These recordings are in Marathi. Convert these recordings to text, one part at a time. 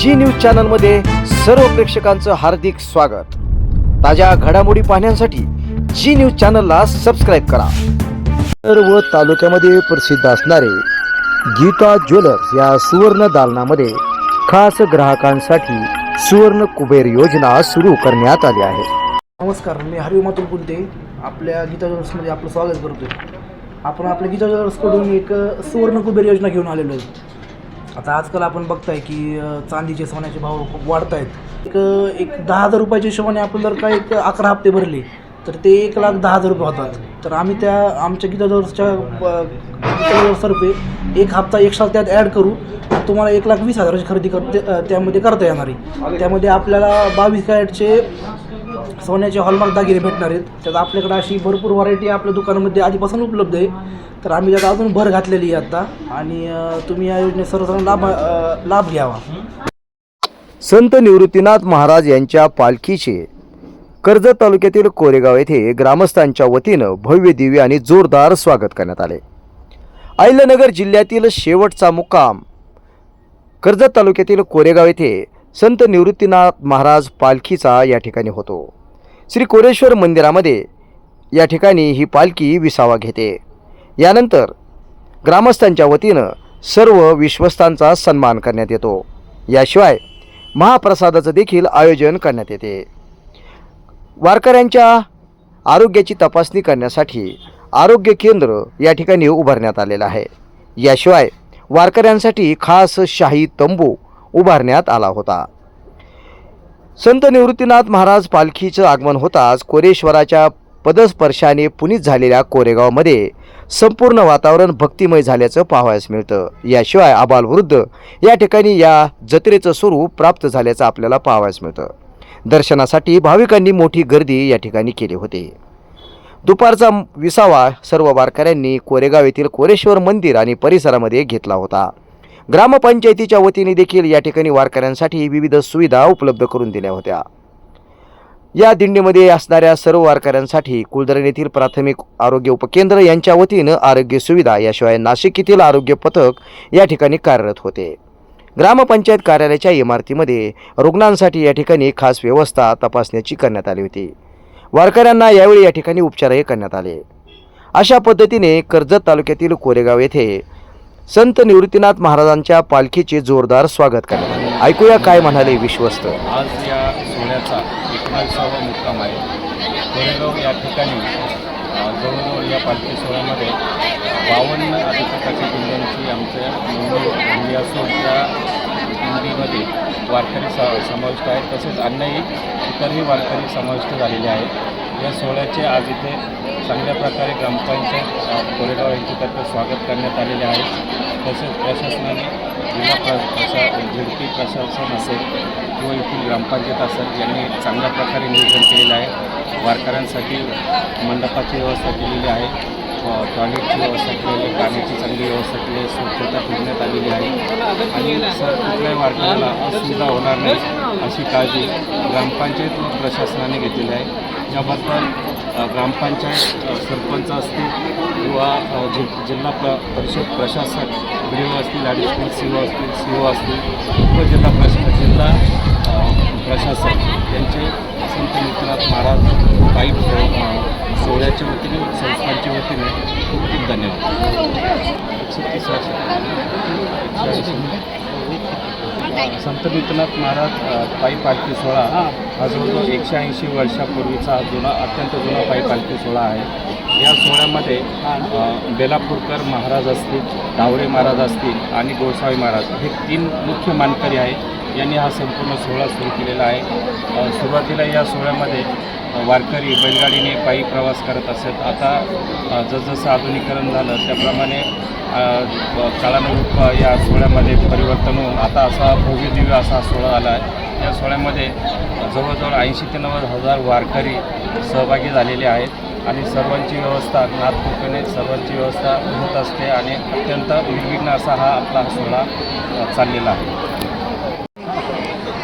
जी न्यूज चॅनलमध्ये सर्व प्रेक्षकांचं हार्दिक स्वागत. ताज्या घडामोडी पाहण्यासाठी जी न्यूज चॅनलला सबस्क्राईब करा. सर्व तालुक्यामध्ये प्रसिद्ध असणारे गीता ज्वेलर्स या सुवर्ण दालनामध्ये खास ग्राहकांसाठी सुवर्ण कुबेर योजना सुरू करण्यात आली आहे. नमस्कार मी हरिओ मातुल कुलते. आपल्या गीता ज्वेलर्समध्ये आपलं स्वागत करतो आपण आपल्या गीता ज्वेलर्सकडून एक सुवर्ण कुबेर योजना घेऊन आलेलो आहे. आता आजकाल आपण बघताय की चांदीचे सोन्याचे भाव खूप वाढत आहेत एक एक दहा हजार रुपयाच्या हिशोबाने आपण जर का एक अकरा हप्ते भरले तर ते एक लाख दहा हजार रुपये होतात. तर आम्ही त्या आमच्या किती ज्वेलर्सच्या अ, एक हप्ता एक्स्ट्रा त्यात ॲड करू तुम्हाला एक लाख वीस हजाराची खरेदी कर त्यामध्ये करता येणार आहे. त्यामध्ये आपल्याला बावीस कॅरेटचे सोन्याचे हॉलमार्क दागिने भेटणार आहेत. त्यात आपल्याकडे अशी भरपूर व्हरायटी आपल्या दुकानामध्ये आधीपासून उपलब्ध आहे. तर आम्ही त्यात अजून भर घातलेली आहे आता. आणि तुम्ही या योजनेत सर्वसाधारण लाभ लाभ घ्यावा. संत निवृत्तीनाथ महाराज यांच्या पालखीचे कर्जत तालुक्यातील कोरेगाव येथे ग्रामस्थांच्या वतीनं भव्य दिव्य आणि जोरदार स्वागत करण्यात आले. अहिल्यानगर जिल्ह्यातील शेवटचा मुक्काम कर्जत तालुक्यातील कोरेगाव येथे संत निवृत्तीनाथ महाराज पालखीचा या ठिकाणी होतो. श्री कोरेश्वर मंदिरामध्ये या ठिकाणी ही पालखी विसावा घेते. यानंतर ग्रामस्थांच्या वतीनं सर्व विश्वस्तांचा सन्मान करण्यात येतो. याशिवाय महाप्रसादाचं देखील आयोजन करण्यात येते. वारकऱ्यांच्या आरोग्याची तपासणी करण्यासाठी आरोग्य केंद्र या ठिकाणी उभारण्यात आलेलं आहे. याशिवाय वारकऱ्यांसाठी खास शाही तंबू उभारण्यात आला होता. संत निवृत्तीनाथ महाराज पालखीचं आगमन होताच कोरेश्वराच्या पदस्पर्शाने पुनीत झालेल्या कोरेगावमध्ये. संपूर्ण वातावरण भक्तिमय झाल्याचं पाहावयास मिळतं. याशिवाय आबालवृद्ध या ठिकाणी या जत्रेचं स्वरूप प्राप्त झाल्याचं आपल्याला पाहावयास मिळतं. दर्शनासाठी भाविकांनी मोठी गर्दी या ठिकाणी केली होती. दुपारचा विसावा सर्व वारकऱ्यांनी कोरेगाव येथील कोरेश्वर मंदिर आणि परिसरामध्ये घेतला होता. ग्रामपंचायतीच्या वतीने देखील या ठिकाणी वारकऱ्यांसाठी विविध सुविधा उपलब्ध करून दिल्या होत्या. या दिंडीमध्ये असणाऱ्या सर्व वारकऱ्यांसाठी कुलधरण येथील प्राथमिक आरोग्य उपकेंद्र यांच्या वतीनं आरोग्य सुविधा याशिवाय नाशिक येथील आरोग्य पथक या ठिकाणी कार्यरत होते. ग्रामपंचायत कार्यालयाच्या इमारतीमध्ये रुग्णांसाठी या ठिकाणी खास व्यवस्था तपासण्याची करण्यात आली होती. वारकऱ्यांना यावेळी या ठिकाणी उपचारही करण्यात आले. अशा पद्धतीने कर्जत तालुक्यातील कोरेगाव येथे संत निवृत्तीनाथ महाराजांच्या पालखीचे जोरदार स्वागत करण्यात आले. ऐकूया काय म्हणाले विश्वस्त. आज या सोहळ्याचा एकोणावीसावा मुक्काम आहे. कोरेगाव या ठिकाणी जवळजवळ या पालखी सोहळ्यामध्ये बावन्न अधिकृताच्या दिंड्यांची आमच्या नोंदणी झाली असून त्या दिंडीमध्ये वारकरी समाविष्ट आहेत. तसेच अन्यही इतरही वारकरी समाविष्ट झालेले आहेत. या सोहळ्याचे आज इथे चांगल्या प्रकारे ग्रामपंचायत कोरेगाव यांच्यातर्फे स्वागत करण्यात आलेले आहे. तसेच प्रशासनाने जिल्हा प्रशा झिडपी प्रशासन असेल किंवा येथील ग्रामपंचायत असेल यांनी चांगल्या प्रकारे नियोजन केलेलं आहे. वारकऱ्यांसाठी मंडपाची व्यवस्था केलेली आहे. टॉयलेटची व्यवस्था केलेली आहे. पाण्याची चांगली व्यवस्था केली आहे. स्वच्छता ठेवण्यात आलेली आहे. आणि सर कुठल्याही वारकऱ्याला असुविधा होणार नाही अशी काळजी ग्रामपंचायत व प्रशासनाने घेतलेली आहे. याबद्दल ग्रामपंचायत सरपंच असतील किंवा जि जिल्हा प्र परिषद प्रशासक बी ओ असतील ॲडिशनल सी ओ असतील सी ओ असतील उपजिल्हा जिल्हा जिल्हा प्रशासक यांचे संत निवृत्तीनाथ महाराज काही हो-, सोहळ्याच्या वतीने संस्थांच्या वतीने खूप खूप धन्यवाद. एकशे तीस वर्ष संत निवृत्तीनाथ महाराज पायी पालखी सोहळा. हा. जवळजवळ एकशे ऐंशी वर्षापूर्वीचा जुना अत्यंत जुना पायी पालखी सोहळा आहे. या सोहळ्यामध्ये बेलापूरकर महाराज असतील डावरे महाराज असतील आणि गोसावी महाराज हे तीन मुख्य मानकरी आहेत. यांनी हा संपूर्ण सोहळा सुरू केलेला आहे. सुरुवातीला या सोहळ्यामध्ये वारकरी बैलगाडीने पायी प्रवास करत असत. आता जसजसं आधुनिकरण झालं त्याप्रमाणे काळानुरूप या सोहळ्यामध्ये परिवर्तन होऊन आता असा भव्य दिव्य असा सोहळा आला आहे. या सोहळ्यामध्ये जवळजवळ ऐंशी ते नव्वद हजार वारकरी सहभागी झालेले आहेत आणि सर्वांची व्यवस्था नाथकृपेने सर्वांची व्यवस्था होत असते आणि अत्यंत निर्विघ्न असा हा आपला सोहळा चाललेला आहे.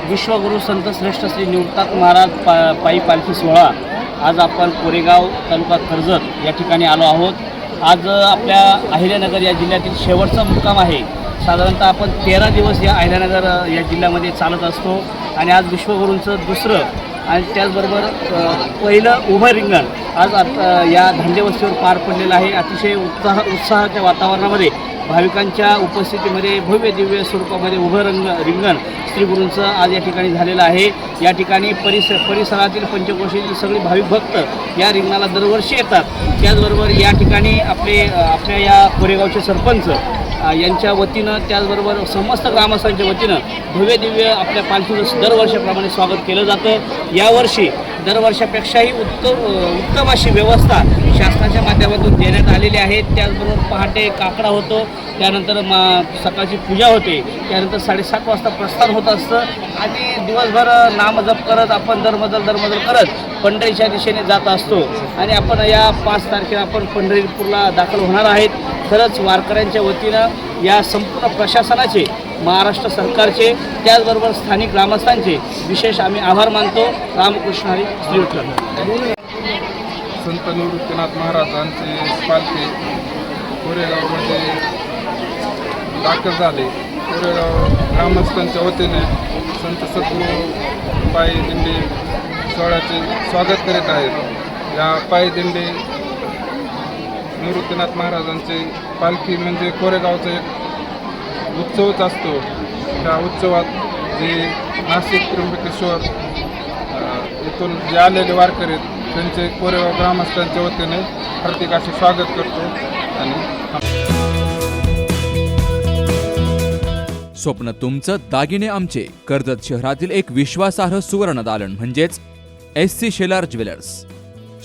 विश्वगुरू संत श्रेष्ठ श्री निवृत्तात महाराज पा पायी पालखी सोहळा. आज आपण कोरेगाव तालुका कर्जत या ठिकाणी आलो आहोत. आज आपल्या अहिल्यानगर या जिल्ह्यातील शेवटचा मुक्काम आहे. साधारणतः आपण तेरा दिवस या अहिल्यानगर या जिल्ह्यामध्ये चालत असतो. आणि आज विश्वगुरूंचं दुसरं आणि त्याचबरोबर पहिलं उभं रिंगण आज आता या धांडेवस्तीवर पार पडलेलं आहे. अतिशय उत्साह उत्साहाच्या वातावरणामध्ये भाविकांच्या उपस्थितीमध्ये भव्य दिव्य स्वरूपामध्ये उभं रंग रिंगण श्री गुरूंचं आज या ठिकाणी झालेलं आहे. या ठिकाणी परिस परिसरातील पंचकोशीतील सगळे भाविक भक्त या रिंगणाला दरवर्षी येतात. त्याचबरोबर या ठिकाणी आपले आपल्या या कोरेगावचे सरपंच यांच्या वतीनं त्याचबरोबर समस्त ग्रामस्थांच्या वतीनं भव्य दिव्य आपल्या पालखीचं दरवर्षाप्रमाणे स्वागत केलं जातं. यावर्षी दरवर्षापेक्षाही उत्तम उत्तम अशी व्यवस्था शासनाच्या माध्यमातून देण्यात आलेली आहे. त्याचबरोबर पहाटे काकडा होतो त्यानंतर मा सकाळची पूजा होते त्यानंतर साडेसात वाजता प्रस्थान होत असतं आणि दिवसभर नामजप करत आपण दरमजल दरमजल करत पंढरीच्या दिशेने जात असतो. आणि आपण या पाच तारखेला आपण पंढरीपूरला दाखल होणार आहेत. खरंच वारकऱ्यांच्या वतीनं या संपूर्ण प्रशासनाचे महाराष्ट्र सरकारचे त्याचबरोबर स्थानिक ग्रामस्थांचे विशेष आम्ही आभार मानतो. रामकृष्ण हरी श्री विठ्ठल संत निवृत्तीनाथ महाराजांचे पालखी कोरेगावमध्ये दाखल झाले. कोरेगाव ग्रामस्थांच्या वतीने संत सद्गुरू पायी दिंडी सोहळ्याचे स्वागत करीत आहेत. या पायी दिंडी निवृत्तीनाथ महाराजांची पालखी म्हणजे कोरेगावचा एक उत्सवच असतो. त्या उत्सवात जे नाशिक त्र्यंबकेश्वर इथून जे आलेले वारकरी आहेत, त्यांचे कोरेगाव ग्रामस्थांच्या वतीने प्रत्येकाचे असे स्वागत करतो आणि स्वप्न तुमचं दागिने आमचे. कर्जत शहरातील एक विश्वासार्ह सुवर्ण दालन म्हणजेच एस सी शेलार ज्वेलर्स.